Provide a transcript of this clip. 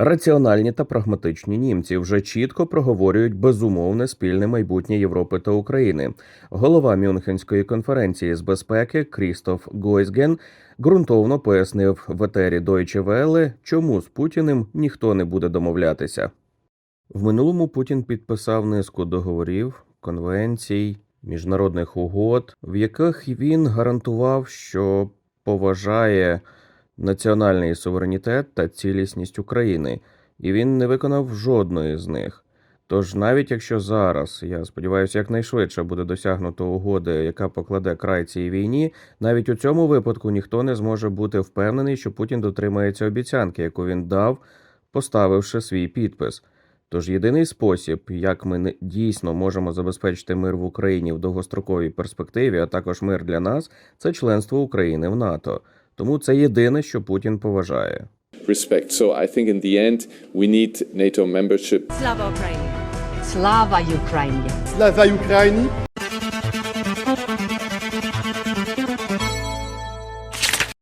Раціональні та прагматичні німці вже чітко проговорюють безумовне спільне майбутнє Європи та України. Голова Мюнхенської конференції з безпеки Крістоф Гойсген ґрунтовно пояснив в етері Deutsche Welle, чому з Путіним ніхто не буде домовлятися. В минулому Путін підписав низку договорів, конвенцій, міжнародних угод, в яких він гарантував, що поважає національний суверенітет та цілісність України, і він не виконав жодної з них. Тож, навіть якщо зараз, я сподіваюся, якнайшвидше буде досягнуто угоди, яка покладе край цій війні, навіть у цьому випадку ніхто не зможе бути впевнений, що Путін дотримається обіцянки, яку він дав, поставивши свій підпис. Тож єдиний спосіб, як ми не- дійсно можемо забезпечити мир в Україні в довгостроковій перспективі, а також мир для нас, це членство України в НАТО. Тому це єдине, що Путін поважає. respect. So I think in the end, we need NATO membership Слава Україні! Слава Україні! Слава Ukraini!